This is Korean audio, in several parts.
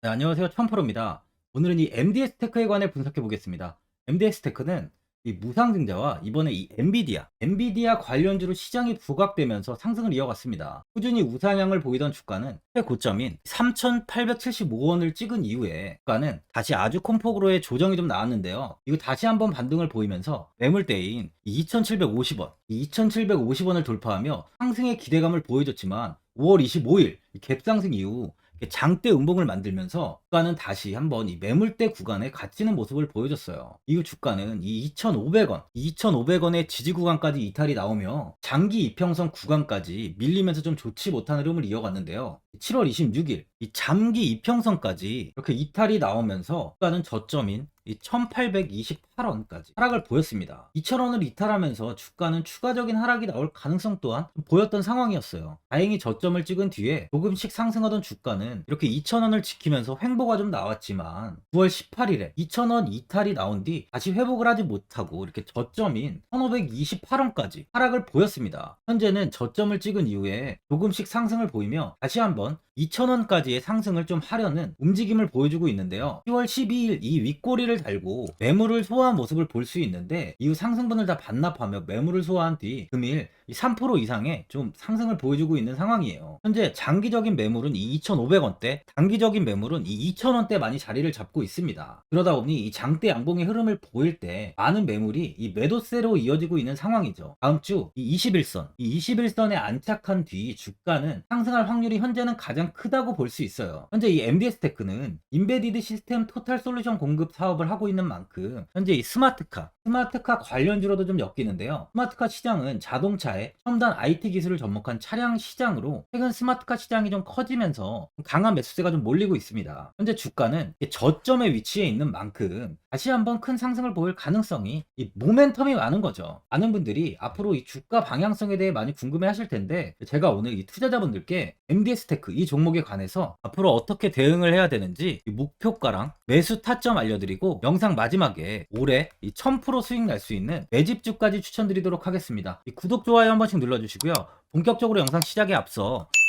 네, 안녕하세요. 천프로입니다. 오늘은 이 MDS 테크에 관해 분석해 보겠습니다. MDS 테크는 이 무상증자와 이번에 이 엔비디아, 엔비디아 관련주로 시장이 부각되면서 상승을 이어갔습니다. 꾸준히 우상향을 보이던 주가는 최고점인 3,875원을 찍은 이후에 주가는 다시 아주 큰 폭으로의 조정이 좀 나왔는데요. 이거 다시 한번 반등을 보이면서 매물대인 2,750원, 2,750원을 돌파하며 상승의 기대감을 보여줬지만 5월 25일 갭상승 이후 장대 음봉을 만들면서 주가는 다시 한번 이 매물대 구간에 갇히는 모습을 보여줬어요. 이후 주가는 이 2,500원, 2,500원의 지지 구간까지 이탈이 나오며 장기 이평선 구간까지 밀리면서 좀 좋지 못한 흐름을 이어갔는데요. 7월 26일 이 장기 이평선까지 이렇게 이탈이 나오면서 주가는 저점인 이 1828원까지 하락을 보였습니다. 2000원을 이탈하면서 주가는 추가적인 하락이 나올 가능성 또한 보였던 상황이었어요. 다행히 저점을 찍은 뒤에 조금씩 상승하던 주가는 이렇게 2000원을 지키면서 횡보가 좀 나왔지만 9월 18일에 2000원 이탈이 나온 뒤 다시 회복을 하지 못하고 이렇게 저점인 1528원까지 하락을 보였습니다. 현재는 저점을 찍은 이후에 조금씩 상승을 보이며 다시 한번 2,000원까지의 상승을 좀 하려는 움직임을 보여주고 있는데요. 10월 12일 이 윗꼬리를 달고 매물을 소화한 모습을 볼 수 있는데 이후 상승분을 다 반납하며 매물을 소화한 뒤 금일 3% 이상의 좀 상승을 보여주고 있는 상황이에요. 현재 장기적인 매물은 이 2,500원대, 단기적인 매물은 이 2,000원대 많이 자리를 잡고 있습니다. 그러다 보니 이 장대 양봉의 흐름을 보일 때 많은 매물이 이 매도세로 이어지고 있는 상황이죠. 다음 주 이 21선, 이 21선에 안착한 뒤 주가는 상승할 확률이 현재는 가장 크다고 볼 수 있어요. 현재 이 MDS 테크는 인베디드 시스템 토탈 솔루션 공급 사업을 하고 있는 만큼 현재 이 스마트카, 스마트카 관련주로도 좀 엮이는데요. 스마트카 시장은 자동차에 첨단 IT 기술을 접목한 차량 시장으로 최근 스마트카 시장이 좀 커지면서 강한 매수세가 좀 몰리고 있습니다. 현재 주가는 저점에 위치해 있는 만큼 다시 한번 큰 상승을 보일 가능성이 이 모멘텀이 많은 거죠. 많은 분들이 앞으로 이 주가 방향성에 대해 많이 궁금해 하실 텐데 제가 오늘 이 투자자분들께 MDS 테크 이 종목에 관해서 앞으로 어떻게 대응을 해야 되는지 이 목표가랑 매수 타점 알려드리고 영상 마지막에 올해 이 1000% 수익 날 수 있는 매집주까지 추천드리도록 하겠습니다. 이 구독, 좋아요 한 번씩 눌러주시고요. 본격적으로 영상 시작에 앞서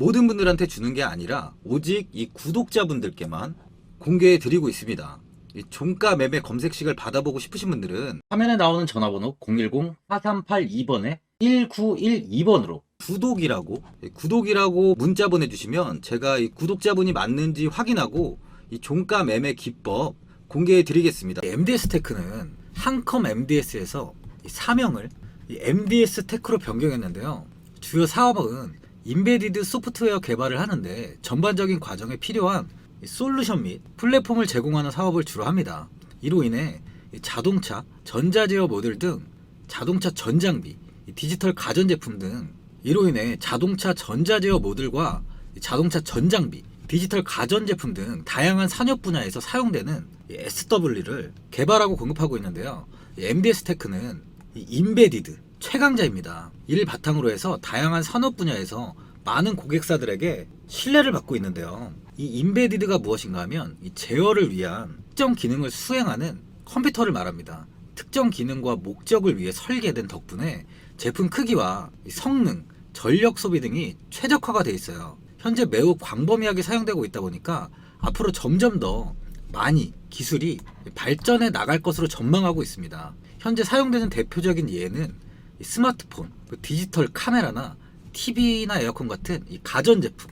모든 분들한테 주는 게 아니라 오직 이 구독자분들께만 공개해 드리고 있습니다. 이 종가 매매 검색식을 받아보고 싶으신 분들은 화면에 나오는 전화번호 010-4382번에 1912번으로 구독이라고 예, 구독이라고 문자 보내주시면 제가 이 구독자분이 맞는지 확인하고 이 종가 매매 기법 공개해 드리겠습니다. MDS 테크는 한컴 MDS에서 사명을 MDS 테크로 변경했는데요. 주요 사업은 인베디드 소프트웨어 개발을 하는데 전반적인 과정에 필요한 이 솔루션 및 플랫폼을 제공하는 사업을 주로 합니다. 이로 인해 이 자동차, 전자제어 모듈 등 자동차 전장비, 이 디지털 가전제품 등 이로 인해 자동차 전자제어 모듈과 이 자동차 전장비, 디지털 가전제품 등 다양한 산업 분야에서 사용되는 이 SW를 개발하고 공급하고 있는데요. 이 MDS 테크는 이 인베디드 최강자입니다. 이를 바탕으로 해서 다양한 산업 분야에서 많은 고객사들에게 신뢰를 받고 있는데요. 이 인베디드가 무엇인가 하면 이 제어를 위한 특정 기능을 수행하는 컴퓨터를 말합니다. 특정 기능과 목적을 위해 설계된 덕분에 제품 크기와 이 성능, 전력 소비 등이 최적화가 되어 있어요. 현재 매우 광범위하게 사용되고 있다 보니까 앞으로 점점 더 많이 기술이 발전해 나갈 것으로 전망하고 있습니다. 현재 사용되는 대표적인 예는 이 스마트폰, 그 디지털 카메라나 TV나 에어컨 같은 이 가전제품,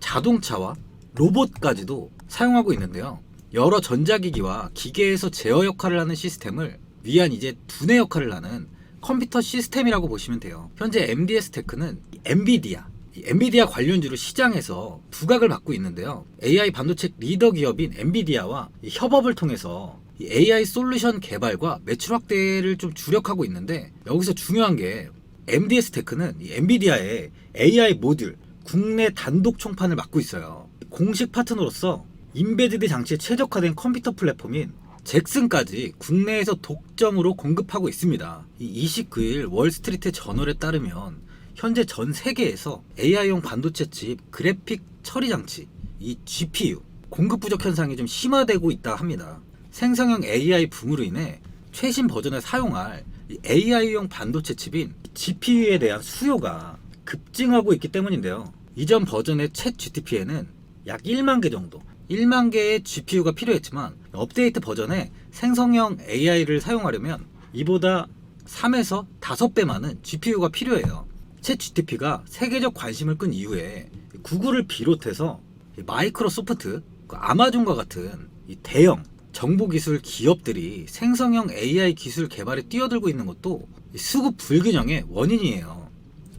자동차와 로봇까지도 사용하고 있는데요. 여러 전자기기와 기계에서 제어 역할을 하는 시스템을 위한 이제 두뇌 역할을 하는 컴퓨터 시스템이라고 보시면 돼요. 현재 MDS 테크는 이 엔비디아, 이 엔비디아 관련주로 시장에서 부각을 받고 있는데요. AI 반도체 리더 기업인 엔비디아와 이 협업을 통해서 이 AI 솔루션 개발과 매출 확대를 좀 주력하고 있는데 여기서 중요한 게 MDS 테크는 이 엔비디아의 AI 모듈 국내 단독 총판을 맡고 있어요. 공식 파트너로서 인베디드 장치에 최적화된 컴퓨터 플랫폼인 잭슨까지 국내에서 독점으로 공급하고 있습니다. 이 29일 월스트리트 저널에 따르면 현재 전 세계에서 AI용 반도체 칩 그래픽 처리 장치, 이 GPU 공급 부족 현상이 좀 심화되고 있다 합니다. 생성형 AI 붐으로 인해 최신 버전에 사용할 이 AI용 반도체 칩인 GPU에 대한 수요가 급증하고 있기 때문인데요. 이전 버전의 챗 GTP에는 약 1만 개 정도, 1만 개의 GPU가 필요했지만 업데이트 버전에 생성형 AI를 사용하려면 이보다 3에서 5배 많은 GPU가 필요해요. 챗 GTP가 세계적 관심을 끈 이후에 구글을 비롯해서 마이크로소프트, 그 아마존과 같은 이 대형 정보기술 기업들이 생성형 AI 기술 개발에 뛰어들고 있는 것도 이 수급 불균형의 원인이에요.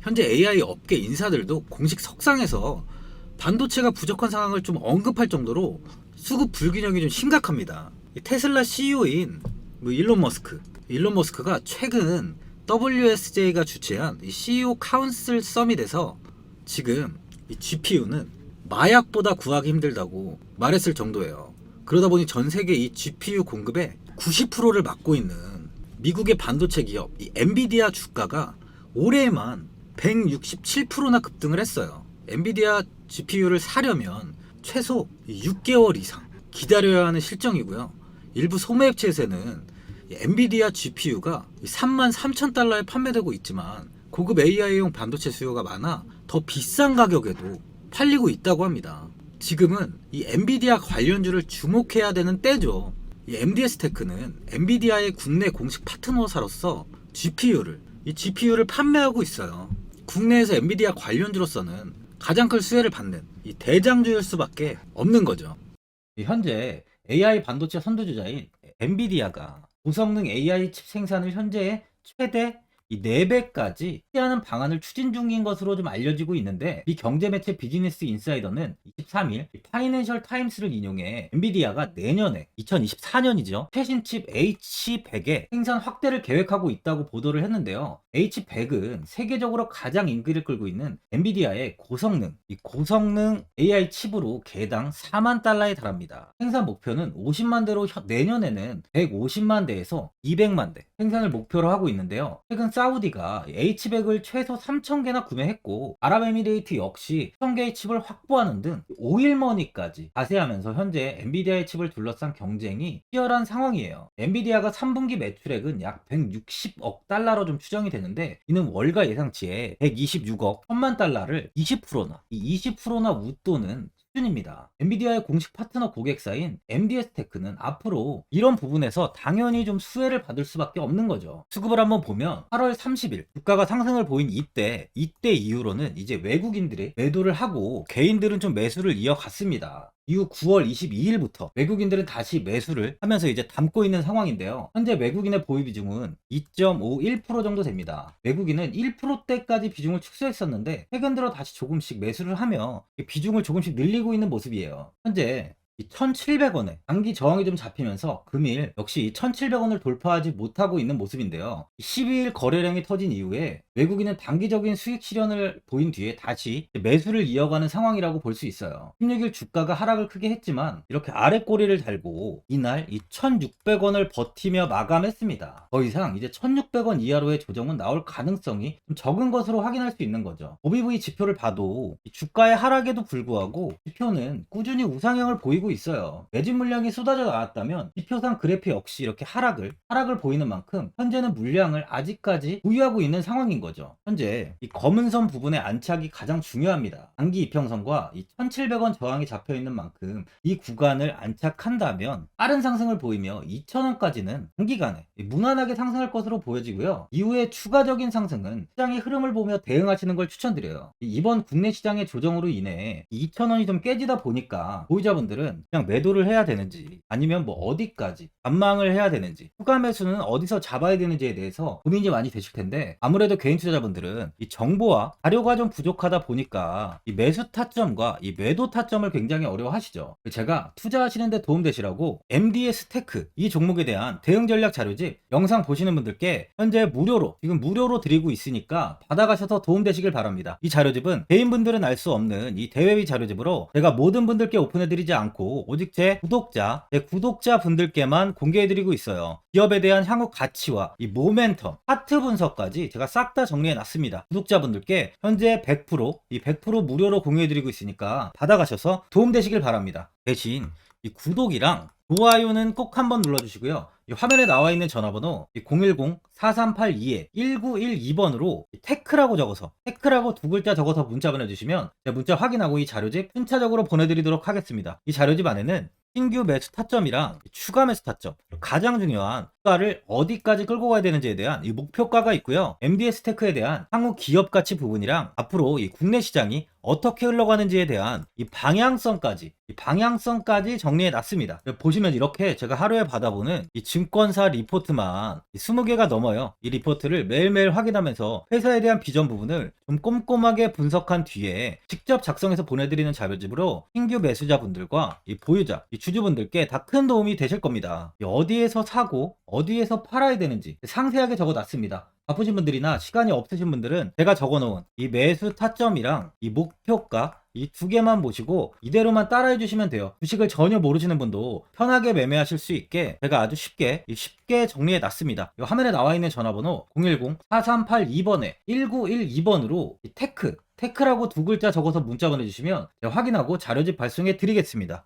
현재 AI 업계 인사들도 공식 석상에서 반도체가 부족한 상황을 좀 언급할 정도로 수급 불균형이 좀 심각합니다. 이 테슬라 CEO인 뭐 일론 머스크, 일론 머스크가 최근 WSJ가 주최한 이 CEO 카운슬 서밋에서 지금 이 GPU는 마약보다 구하기 힘들다고 말했을 정도예요. 그러다 보니 전 세계 이 GPU 공급의 90%를 맡고 있는 미국의 반도체 기업 이 엔비디아 주가가 올해만 167%나 급등을 했어요. 엔비디아 GPU를 사려면 최소 6개월 이상 기다려야 하는 실정이고요. 일부 소매 업체에서는 이 엔비디아 GPU가 3만 3천 달러에 판매되고 있지만 고급 AI용 반도체 수요가 많아 더 비싼 가격에도 팔리고 있다고 합니다. 지금은 이 엔비디아 관련주를 주목해야 되는 때죠. 이 MDS 테크는 엔비디아의 국내 공식 파트너사로서 GPU를 이 GPU를 판매하고 있어요. 국내에서 엔비디아 관련주로서는 가장 큰 수혜를 받는 이 대장주일 수밖에 없는 거죠. 현재 AI 반도체 선두주자인 엔비디아가 고성능 AI 칩 생산을 현재 최대 이 4배까지 하는 방안을 추진 중인 것으로 좀 알려지고 있는데 이 경제 매체 비즈니스 인사이더는 23일 파이낸셜 타임스를 인용해 엔비디아가 내년에 2024년이죠. 최신 칩 H100의 생산 확대를 계획하고 있다고 보도를 했는데요. H100은 세계적으로 가장 인기를 끌고 있는 엔비디아의 고성능 이 고성능 AI 칩으로 개당 4만 달러에 달합니다. 생산 목표는 50만 대로 혀- 내년에는 150만 대에서 200만 대 생산을 목표로 하고 있는데요. 최근 사우디가 H100을 최소 3,000개나 구매했고 아랍에미레이트 역시 1,000개의 칩을 확보하는 등 오일머니까지 자세하면서 현재 엔비디아의 칩을 둘러싼 경쟁이 치열한 상황이에요. 엔비디아가 3분기 매출액은 약 160억 달러로 좀 추정이 되는데 이는 월가 예상치에 126억 1천만 달러를 20%나 이 20%나 웃도는 수준입니다. 엔비디아의 공식 파트너 고객사인 MDS테크는 앞으로 이런 부분에서 당연히 좀 수혜를 받을 수밖에 없는 거죠. 수급을 한번 보면 8월 30일 주가가 상승을 보인 이때 이때 이후로는 이제 외국인들이 매도를 하고 개인들은 좀 매수를 이어갔습니다. 이후 9월 22일부터 외국인들은 다시 매수를 하면서 이제 담고 있는 상황인데요. 현재 외국인의 보유 비중은 2.51% 정도 됩니다. 외국인은 1%대까지 비중을 축소했었는데 최근 들어 다시 조금씩 매수를 하며 비중을 조금씩 늘리고 있는 모습이에요. 현재 1,700원에 단기 저항이 좀 잡히면서 금일 역시 1,700원을 돌파하지 못하고 있는 모습인데요. 12일 거래량이 터진 이후에 외국인은 단기적인 수익 실현을 보인 뒤에 다시 매수를 이어가는 상황이라고 볼 수 있어요. 16일 주가가 하락을 크게 했지만 이렇게 아래 꼬리를 달고 이날 이 1,600원을 버티며 마감했습니다. 더 이상 이제 1,600원 이하로의 조정은 나올 가능성이 좀 적은 것으로 확인할 수 있는 거죠. OBV 지표를 봐도 이 주가의 하락에도 불구하고 지표는 꾸준히 우상향을 보이고 있어요. 매진 물량이 쏟아져 나왔다면 지표상 그래프 역시 이렇게 하락을 하락을 보이는 만큼 현재는 물량을 아직까지 보유하고 있는 상황인 거죠. 현재 이 검은 선 부분의 안착이 가장 중요합니다. 단기 이평선과 이 1,700원 저항이 잡혀 있는 만큼 이 구간을 안착한다면 빠른 상승을 보이며 2,000원까지는 단기간에 무난하게 상승할 것으로 보여지고요. 이후에 추가적인 상승은 시장의 흐름을 보며 대응하시는 걸 추천드려요. 이번 국내 시장의 조정으로 인해 2,000원이 좀 깨지다 보니까 보유자분들은 그냥 매도를 해야 되는지 아니면 뭐 어디까지 반망을 해야 되는지 추가 매수는 어디서 잡아야 되는지에 대해서 고민이 많이 되실 텐데 아무래도 개인 투자자분들은 이 정보와 자료가 좀 부족하다 보니까 이 매수 타점과 이 매도 타점을 굉장히 어려워하시죠. 제가 투자하시는데 도움되시라고 MDS 테크 이 종목에 대한 대응 전략 자료집 영상 보시는 분들께 현재 무료로 지금 무료로 드리고 있으니까 받아가셔서 도움되시길 바랍니다. 이 자료집은 개인분들은 알 수 없는 이 대외비 자료집으로 제가 모든 분들께 오픈해드리지 않고 오직 제 구독자, 제 구독자 분들께만 공개해드리고 있어요. 기업에 대한 향후 가치와 이 모멘텀, 하트 분석까지 제가 싹 다 정리해놨습니다. 구독자분들께 현재 100%, 이 100% 무료로 공유해드리고 있으니까 받아가셔서 도움되시길 바랍니다. 대신 이 구독이랑 좋아요는 꼭 한번 눌러주시고요. 이 화면에 나와 있는 전화번호 010-4382-1912번으로 테크라고 적어서 테크라고 두 글자 적어서 문자 보내주시면 문자 확인하고 이 자료집 순차적으로 보내드리도록 하겠습니다. 이 자료집 안에는 신규 매수 타점이랑 추가 매수 타점 가장 중요한 주 가를 어디까지 끌고 가야 되는지에 대한 이 목표가가 있고요. MDS 테크에 대한 향후 기업 가치 부분이랑 앞으로 이 국내 시장이 어떻게 흘러가는지에 대한 이 방향성까지 이 방향성까지 정리해 놨습니다. 보시면 이렇게 제가 하루에 받아보는 이 증권사 리포트만 20개가 넘어요. 이 리포트를 매일매일 확인하면서 회사에 대한 비전 부분을 좀 꼼꼼하게 분석한 뒤에 직접 작성해서 보내드리는 자료집으로 신규 매수자분들과 이 보유자, 이 주주분들께 다 큰 도움이 되실 겁니다. 이 어디에서 사고 어디에서 팔아야 되는지 상세하게 적어 놨습니다. 바쁘신 분들이나 시간이 없으신 분들은 제가 적어놓은 이 매수 타점이랑 이 목표가 이 두 개만 보시고 이대로만 따라해 주시면 돼요. 주식을 전혀 모르시는 분도 편하게 매매하실 수 있게 제가 아주 쉽게 쉽게 정리해 놨습니다. 이 화면에 나와 있는 전화번호 010-4382번에 1912번으로 테크 테크라고 두 글자 적어서 문자 보내주시면 확인하고 자료집 발송해 드리겠습니다.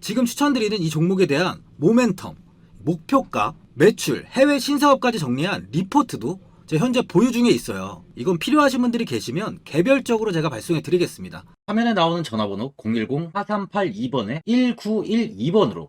지금 추천드리는 이 종목에 대한 모멘텀, 목표가, 매출, 해외 신사업까지 정리한 리포트도 제 현재 보유 중에 있어요. 이건 필요하신 분들이 계시면 개별적으로 제가 발송해 드리겠습니다. 화면에 나오는 전화번호 010-4382번에 1912번으로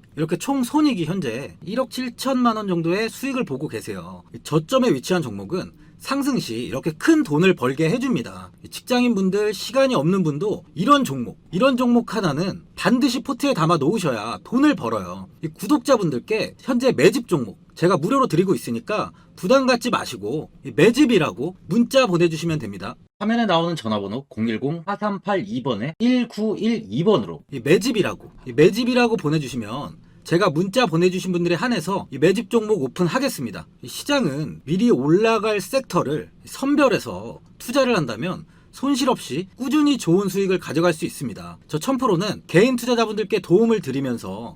이렇게 총 손익이 현재 1억 7천만 원 정도의 수익을 보고 계세요. 저점에 위치한 종목은 상승 시 이렇게 큰 돈을 벌게 해줍니다. 직장인 분들, 시간이 없는 분도 이런 종목, 이런 종목 하나는 반드시 포트에 담아 놓으셔야 돈을 벌어요. 이 구독자분들께 현재 매집 종목 제가 무료로 드리고 있으니까 부담 갖지 마시고 이 매집이라고 문자 보내주시면 됩니다. 화면에 나오는 전화번호 010-4382번에 1912번으로 이 매집이라고 이 매집이라고 보내주시면 제가 문자 보내주신 분들에 한해서 이 매집 종목 오픈하겠습니다. 이 시장은 미리 올라갈 섹터를 선별해서 투자를 한다면 손실 없이 꾸준히 좋은 수익을 가져갈 수 있습니다. 저 1000%는 개인 투자자분들께 도움을 드리면서